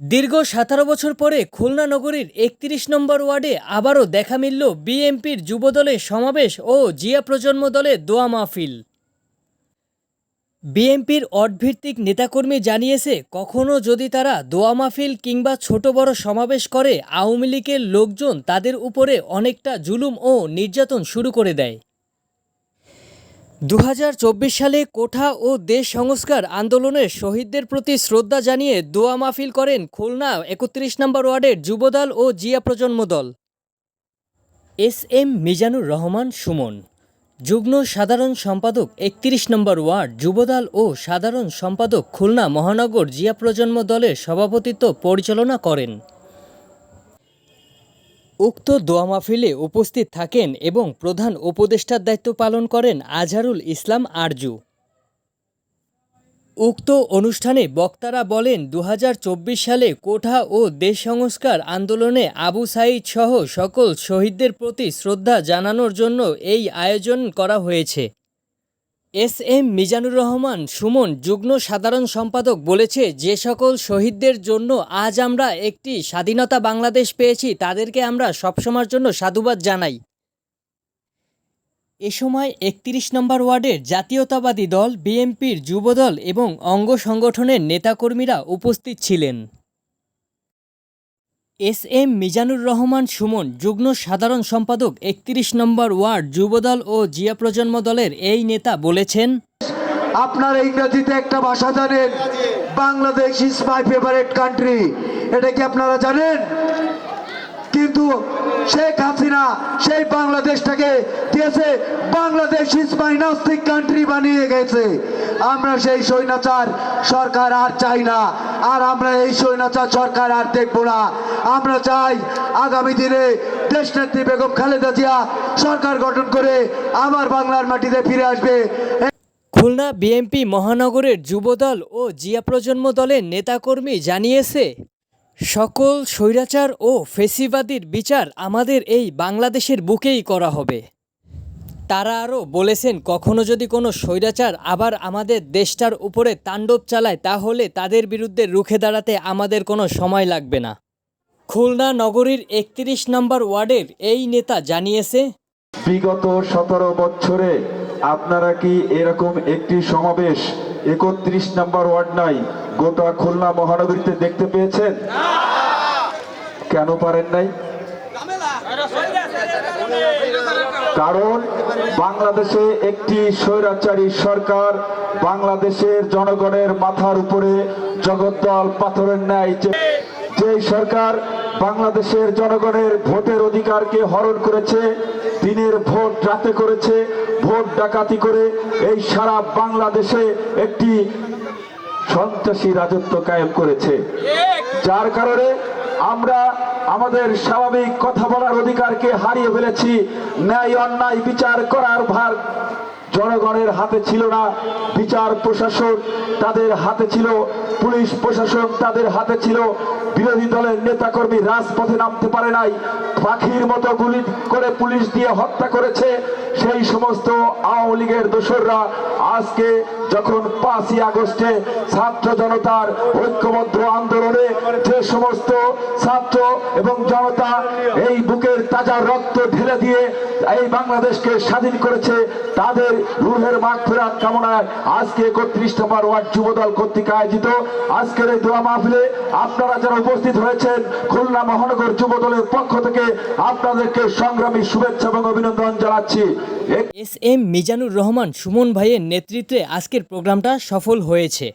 দীর্ঘ সতেরো বছর পরে খুলনা নগরীর একত্রিশ নম্বর ওয়ার্ডে আবারও দেখা মিলল বিএনপির যুবদলের সমাবেশ ও জিয়া প্রজন্ম দলের দোয়া মাহফিল। বিএনপির অডভিত্তিক নেতাকর্মী জানিয়েছে কখনও যদি তারা দোয়া মাহফিল কিংবা ছোট বড় সমাবেশ করে, আওয়ামী লীগের লোকজন তাদের উপরে অনেকটা জুলুম ও নির্যাতন শুরু করে দেয়। দু হাজার চব্বিশ সালে কোঠা ও দেশ সংস্কার আন্দোলনের শহীদদের প্রতি শ্রদ্ধা জানিয়ে দোয়া মাহফিল করেন খুলনা একত্রিশ নম্বর ওয়ার্ডের যুবদল ও জিয়া প্রজন্ম দল। S M Mizanur Rahman, Suman. যুগ্ম সাধারণ সম্পাদক একত্রিশ নম্বর ওয়ার্ড, যুবদল ও সাধারণ সম্পাদক খুলনা মহানগর জিয়া প্রজন্ম দলের সভাপতিত্ব পরিচালনা করেন। উক্ত দোয়া মাহফিলে উপস্থিত থাকেন এবং প্রধান উপদেষ্টার দায়িত্ব পালন করেন আজহারুল ইসলাম আরজু। উক্ত অনুষ্ঠানে বক্তারা বলেন দু হাজার চব্বিশ সালে কোঠা ও দেশ সংস্কার আন্দোলনে আবু সাইদ সহ সকল শহীদদের প্রতি শ্রদ্ধা জানানোর জন্য এই আয়োজন করা হয়েছে। এস এম মিজানুর রহমান, সুমন, যুগ্ম সাধারণ সম্পাদক বলেছে, যে সকল শহীদদের জন্য আজ আমরা একটি স্বাধীনতা বাংলাদেশ পেয়েছি, তাদেরকে আমরা সবসময়ের জন্য সাধুবাদ জানাই। এ সময় একত্রিশ নম্বর ওয়ার্ডের জাতীয়তাবাদী দল, বিএনপির যুবদল এবং অঙ্গ সংগঠনের নেতাকর্মীরা উপস্থিত ছিলেন। এস এম মিজানুর রহমান সুমন, যুগ্ম সাধারণ সম্পাদক, একত্রিশ নম্বর ওয়ার্ড, যুবদল ও জিয়া প্রজন্ম দলের এই নেতা বলেছেন, আপনারা ইংরেজিতে একটা ভাষা জানেন, Bangladesh is my favourite country এটা কি আপনারা জানেন? কিন্তু শেখ হাসিনা সেই বাংলাদেশটাকে দিয়েছে, বাংলাদেশ ইজ মাই নাস্তিক কান্ট্রি বানিয়ে গেছে। আমরা সেই সৈন্যাচার সরকার আর চাই না। আর আমরা এই সৈন্যাচার সরকার আর দেখব না। আমরা চাই আগামী দিনে দেশনেত্রী বেগম খালেদা জিয়া সরকার গঠন করে আবার বাংলার মাটিতে ফিরে আসবে। খুলনা বিএনপি মহানগরের যুবদল ও জিয়া প্রজন্ম দলের নেতাকর্মী জানিয়েছে, সকল স্বৈরাচার ও ফেসিবাদীর বিচার আমাদের এই বাংলাদেশের বুকেই করা হবে। তারা আরও বলেছেন কখনো যদি কোনো স্বৈরাচার আবার আমাদের দেশটার উপরে তাণ্ডব চালায় তাহলে তাদের বিরুদ্ধে রুখে দাঁড়াতে আমাদের কোনো সময় লাগবে না। খুলনা নগরীর একত্রিশ নম্বর ওয়ার্ডের এই নেতা জানিয়েছে বিগত সতেরো বছরে আপনারা কি এরকম একটি সমাবেশ একত্রিশ নাম্বার ওয়ার্ড নাই গোটা খুলনা মহানগরীতে দেখতে পেয়েছেন? কেন পারেন নাই? কারণ বাংলাদেশে একটি স্বৈরাচারী সরকার বাংলাদেশের জনগণের মাথার উপরে জগদ্দল পাথরের ন্যায় যে সরকার বাংলাদেশের জনগণের ভোটের অধিকারকে হরণ করেছে, দিনের ভোট রাতে করেছে, ভোট ডাকাতি করে এই সারা বাংলাদেশে একটি সন্ত্রাসী রাজত্ব কায়েম করেছে। যার কারণে আমরা আমাদের স্বাভাবিক কথা বলার অধিকারকে হারিয়ে ফেলেছি। ন্যায় অন্যায় বিচার করার ভার জনগণের হাতে ছিল না বিচার প্রশাসন, তাদের হাতে ছিল পুলিশ প্রশাসন, তাদের হাতে ছিল বিরোধী দলের নেতাকর্মী, রাজপথে নামতে পারে নাই। পাখির মতো গুলি করে পুলিশ দিয়ে হত্যা করেছে। সেই সমস্ত আওয়ামী লীগের দোসররা আজকে যখন পাঁচই আগস্টে ছাত্র জনতার ঐক্যবদ্ধ আন্দোলনে যে সমস্ত ছাত্র এবং জনতা এই বুকের তাজা রক্ত ঢেলে দিয়ে এই বাংলাদেশকে স্বাধীন করেছে, তাদের রুহের মাগফিরাত কামনায় আজকে একত্রিশ নম্বর ওয়ার্ড যুবদল কর্তৃক আয়োজিত আজকের এই দোয়া মাহফিলে আপনারা যারা উপস্থিত হয়েছেন খুলনা মহানগর যুবদলের পক্ষ থেকে আপনাদেরকে সংগ্রামী শুভেচ্ছা এবং অভিনন্দন জানাচ্ছি। এস এম মিজানুর রহমান সুমন ভাইয়ের নেতৃত্বে আজকের প্রোগ্রামটা সফল হয়েছে।